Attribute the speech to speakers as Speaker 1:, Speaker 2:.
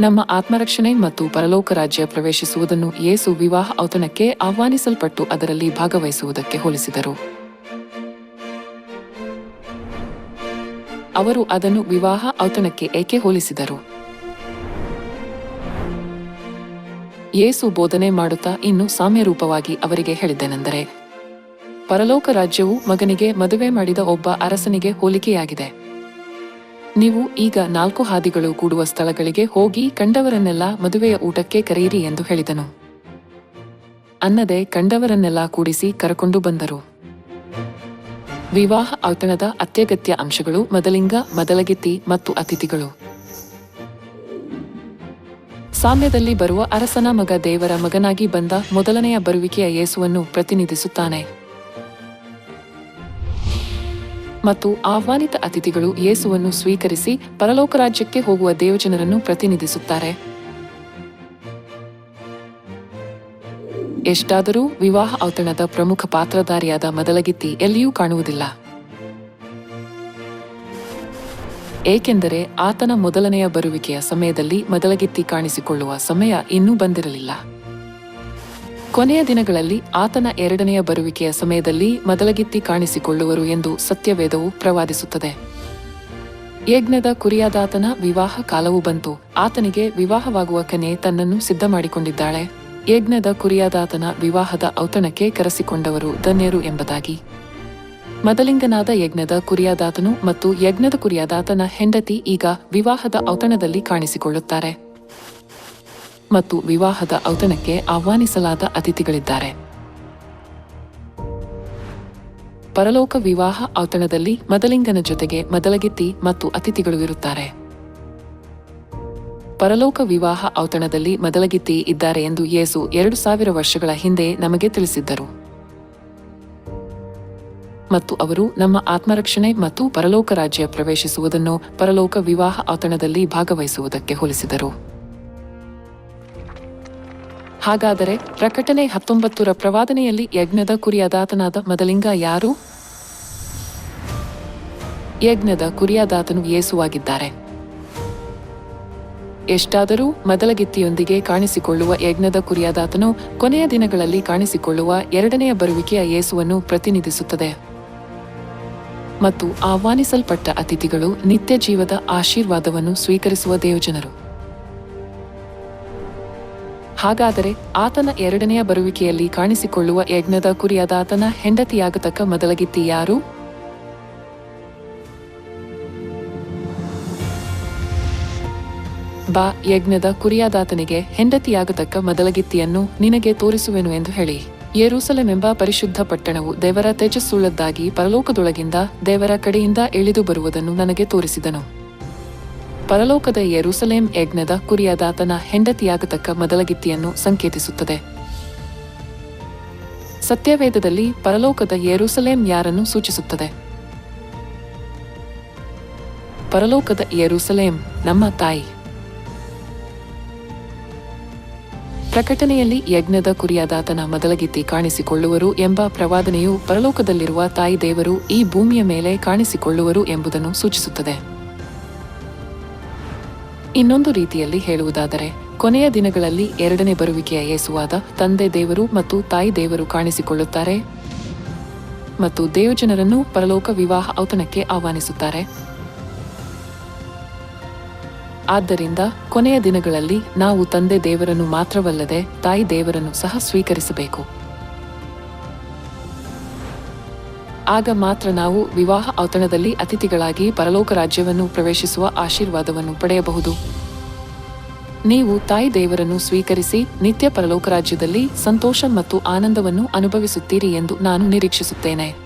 Speaker 1: ನಮ್ಮ ಆತ್ಮರಕ್ಷಣೆ ಮತ್ತು ಪರಲೋಕ ರಾಜ್ಯ ಪ್ರವೇಶಿಸುವುದನ್ನು ಯೇಸು ವಿವಾಹ ಔತಣಕ್ಕೆ ಆಹ್ವಾನಿಸಲ್ಪಟ್ಟು ಅದರಲ್ಲಿ ಭಾಗವಹಿಸುವುದಕ್ಕೆ ಹೋಲಿಸಿದರು. ಅವರು ಅದನ್ನು ವಿವಾಹ ಔತಣಕ್ಕೆ ಏಕೆ ಹೋಲಿಸಿದರು? ಯೇಸು ಬೋಧನೆ ಮಾಡುತ್ತಾ ಇನ್ನು ಸಾಮ್ಯರೂಪವಾಗಿ ಅವರಿಗೆ ಹೇಳಿದ್ದೇನೆಂದರೆ, ಪರಲೋಕ ರಾಜ್ಯವು ಮಗನಿಗೆ ಮದುವೆ ಮಾಡಿದ ಒಬ್ಬ ಅರಸನಿಗೆ ಹೋಲಿಕೆಯಾಗಿದೆ. ನೀವು ಈಗ ನಾಲ್ಕು ಹಾದಿಗಳು ಕೂಡುವ ಸ್ಥಳಗಳಿಗೆ ಹೋಗಿ ಕಂಡವರನ್ನೆಲ್ಲ ಮದುವೆಯ ಊಟಕ್ಕೆ ಕರೆಯಿರಿ ಎಂದು ಹೇಳಿದನು. ಅನ್ನದೆ ಕಂಡವರನ್ನೆಲ್ಲ ಕೂಡಿಸಿ ಕರಕೊಂಡು ಬಂದರು. ವಿವಾಹ ಔತಣದ ಅತ್ಯಗತ್ಯ ಅಂಶಗಳು ಮದಲಿಂಗ, ಮದಲಗಿತ್ತಿ ಮತ್ತು ಅತಿಥಿಗಳು. ಸಾಮ್ಯದಲ್ಲಿ ಬರುವ ಅರಸನ ಮಗ ದೇವರ ಮಗನಾಗಿ ಬಂದ ಮೊದಲನೆಯ ಬರುವಿಕೆಯ ಯೇಸುವನ್ನು ಪ್ರತಿನಿಧಿಸುತ್ತಾನೆ. ಮತ್ತು ಆಹ್ವಾನಿತ ಅತಿಥಿಗಳು ಯೇಸುವನ್ನು ಸ್ವೀಕರಿಸಿ ಪರಲೋಕ ರಾಜ್ಯಕ್ಕೆ ಹೋಗುವ ದೇವಜನರನ್ನು ಪ್ರತಿನಿಧಿಸುತ್ತಾರೆ. ಎಷ್ಟಾದರೂ ವಿವಾಹ ಔತಣದ ಪ್ರಮುಖ ಪಾತ್ರಧಾರಿಯಾದ ಮೊದಲಗಿತ್ತಿ ಎಲ್ಲಿಯೂ ಕಾಣುವುದಿಲ್ಲ. ಏಕೆಂದರೆ ಆತನ ಮೊದಲನೆಯ ಬರುವಿಕೆಯ ಸಮಯದಲ್ಲಿ ಮೊದಲಗಿತ್ತಿ ಕಾಣಿಸಿಕೊಳ್ಳುವ ಸಮಯ ಇನ್ನೂ ಬಂದಿರಲಿಲ್ಲ. ಕೊನೆಯ ದಿನಗಳಲ್ಲಿ ಆತನ ಎರಡನೆಯ ಬರುವಿಕೆಯ ಸಮಯದಲ್ಲಿ ಮದಲಗಿತ್ತಿ ಕಾಣಿಸಿಕೊಳ್ಳುವರು ಎಂದು ಸತ್ಯವೇದವು ಪ್ರವಾದಿಸುತ್ತದೆ. ಯಜ್ಞದ ಕುರಿಯಾದಾತನ ವಿವಾಹ ಕಾಲವು ಬಂತು. ಆತನಿಗೆ ವಿವಾಹವಾಗುವ ಕನೆ ತನ್ನನ್ನು ಸಿದ್ಧ ಮಾಡಿಕೊಂಡಿದ್ದಾಳೆ ಯಜ್ಞದ ಕುರಿಯಾದಾತನ ವಿವಾಹದ ಔತಣಕ್ಕೆ ಕರೆಸಿಕೊಂಡವರು ಧನ್ಯರು ಎಂಬುದಾಗಿ. ಮದಲಿಂಗನಾದ ಯಜ್ಞದ ಕುರಿಯಾದಾತನು ಮತ್ತು ಯಜ್ಞದ ಕುರಿಯಾದಾತನ ಹೆಂಡತಿ ಈಗ ವಿವಾಹದ ಔತಣದಲ್ಲಿ ಕಾಣಿಸಿಕೊಳ್ಳುತ್ತಾರೆ. ಮತ್ತು ವಿವಾಹದ ಔತಣಕ್ಕೆ ಆಹ್ವಾನಿಸಲಾದ ಅತಿಥಿಗಳಿದ್ದಾರೆ. ಪರಲೋಕ ವಿವಾಹ ಔತಣದಲ್ಲಿ ಮದಲಿಂಗನ ಜೊತೆಗೆ ಮದಲಗಿತ್ತಿ ಮತ್ತು ಅತಿಥಿಗಳು ಇರುತ್ತಾರೆ. ಪರಲೋಕ ವಿವಾಹ ಔತಣದಲ್ಲಿ ಮದಲಗಿತ್ತಿ ಇದ್ದಾರೆ ಎಂದು ಯೇಸು ಎರಡು ಸಾವಿರ ವರ್ಷಗಳ ಹಿಂದೆ ನಮಗೆ ತಿಳಿಸಿದ್ದರು. ಮತ್ತು ಅವರು ನಮ್ಮ ಆತ್ಮರಕ್ಷಣೆ ಮತ್ತು ಪರಲೋಕ ರಾಜ್ಯ ಪ್ರವೇಶಿಸುವುದನ್ನು ಪರಲೋಕ ವಿವಾಹ ಔತಣದಲ್ಲಿ ಭಾಗವಹಿಸುವುದಕ್ಕೆ ಹೋಲಿಸಿದರು. ಹಾಗಾದರೆ ಪ್ರಕಟಣೆ ಹತ್ತೊಂಬತ್ತರ ಪ್ರವಾದನೆಯಲ್ಲಿ ಯಜ್ಞದ ಕುರಿಯಾದಾತನಾದ ಮದಲಿಂಗ ಯಾರು? ಯಜ್ಞದ ಕುರಿಯಾದಾತನು ಯೇಸುವಾಗಿದ್ದಾರೆ ಎಷ್ಟಾದರೂ ಮದಲಗಿತ್ತಿಯೊಂದಿಗೆ ಕಾಣಿಸಿಕೊಳ್ಳುವ ಯಜ್ಞದ ಕುರಿಯಾದಾತನು ಕೊನೆಯ ದಿನಗಳಲ್ಲಿ ಕಾಣಿಸಿಕೊಳ್ಳುವ ಎರಡನೆಯ ಬರುವಿಕೆಯ ಯೇಸುವನ್ನು ಪ್ರತಿನಿಧಿಸುತ್ತದೆ. ಮತ್ತು ಆಹ್ವಾನಿಸಲ್ಪಟ್ಟ ಅತಿಥಿಗಳು ನಿತ್ಯ ಜೀವದ ಆಶೀರ್ವಾದವನ್ನು ಸ್ವೀಕರಿಸುವ ದೇವಜನರು. ಹಾಗಾದರೆ ಆತನ ಎರಡನೆಯ ಬರುವಿಕೆಯಲ್ಲಿ ಕಾಣಿಸಿಕೊಳ್ಳುವ ಯಜ್ಞದ ಕುರಿಯಾದಾತನ ಹೆಂಡತಿಯಾಗತಕ್ಕ ಮೊದಲಗಿತ್ತಿ ಯಾರು? ಬಾ, ಯಜ್ಞದ ಕುರಿಯಾದಾತನಿಗೆ ಹೆಂಡತಿಯಾಗತಕ್ಕ ಮೊದಲಗಿತ್ತಿಯನ್ನು ನಿನಗೆ ತೋರಿಸುವೆನು ಎಂದು ಹೇಳಿ. ಎಂಬ ಪರಿಶುದ್ಧ ಪಟ್ಟಣವು ದೇವರ ತೇಜಸ್ಸುಳ್ಳದ್ದಾಗಿ ಪರಲೋಕದೊಳಗಿಂದ ದೇವರ ಕಡೆಯಿಂದ ಇಳಿದು ಬರುವುದನ್ನು ನನಗೆ ತೋರಿಸಿದನು. ಪರಲೋಕದ ಯೆರೂಸಲೇಂ ಯಜ್ಞದ ಕುರಿಯಾದಾತನ ಹೆಂಡತಿಯಾಗತಕ್ಕ ಮೊದಲಗಿತ್ತಿಯನ್ನು ಸಂಕೇತಿಸುತ್ತದೆ. ಸತ್ಯವೇದದಲ್ಲಿ ಪರಲೋಕದ ಯೆರೂಸಲೇಂ ಯಾರನ್ನು ಸೂಚಿಸುತ್ತದೆ? ಪರಲೋಕದ ಯೆರೂಸಲೇಂ ನಮ್ಮ ತಾಯಿ. ಪ್ರಕಟಣೆಯಲ್ಲಿ ಯಜ್ಞದ ಕುರಿಯಾದಾತನ ಮೊದಲಗಿತ್ತಿ ಕಾಣಿಸಿಕೊಳ್ಳುವರು ಎಂಬ ಪ್ರವಾದನೆಯು ಪರಲೋಕದಲ್ಲಿರುವ ತಾಯಿ ದೇವರು ಈ ಭೂಮಿಯ ಮೇಲೆ ಕಾಣಿಸಿಕೊಳ್ಳುವರು ಎಂಬುದನ್ನು ಸೂಚಿಸುತ್ತದೆ. ಇನ್ನೊಂದು ರೀತಿಯಲ್ಲಿ ಹೇಳುವುದಾದರೆ, ಕೊನೆಯ ದಿನಗಳಲ್ಲಿ ಎರಡನೇ ಬರುವಿಕೆಯ ಯೇಸುವಾದ ತಂದೆ ದೇವರು ಮತ್ತು ತಾಯಿ ದೇವರು ಕಾಣಿಸಿಕೊಳ್ಳುತ್ತಾರೆ ಮತ್ತು ದೇವಜನರನ್ನು ಪರಲೋಕ ವಿವಾಹ ಔತಣಕ್ಕೆ ಆಹ್ವಾನಿಸುತ್ತಾರೆ. ಆದ್ದರಿಂದ ಕೊನೆಯ ದಿನಗಳಲ್ಲಿ ನಾವು ತಂದೆ ದೇವರನ್ನು ಮಾತ್ರವಲ್ಲದೆ ತಾಯಿ ದೇವರನ್ನು ಸಹ ಸ್ವೀಕರಿಸಬೇಕು. ಆಗ ಮಾತ್ರ ನಾವು ವಿವಾಹ ಔತಣದಲ್ಲಿ ಅತಿಥಿಗಳಾಗಿ ಪರಲೋಕ ರಾಜ್ಯವನ್ನು ಪ್ರವೇಶಿಸುವ ಆಶೀರ್ವಾದವನ್ನು ಪಡೆಯಬಹುದು. ನೀವು ತಾಯಿ ದೇವರನ್ನು ಸ್ವೀಕರಿಸಿ ನಿತ್ಯ ಪರಲೋಕ ರಾಜ್ಯದಲ್ಲಿ ಸಂತೋಷ ಮತ್ತು ಆನಂದವನ್ನು ಅನುಭವಿಸುತ್ತೀರಿ ಎಂದು ನಾನು ನಿರೀಕ್ಷಿಸುತ್ತೇನೆ.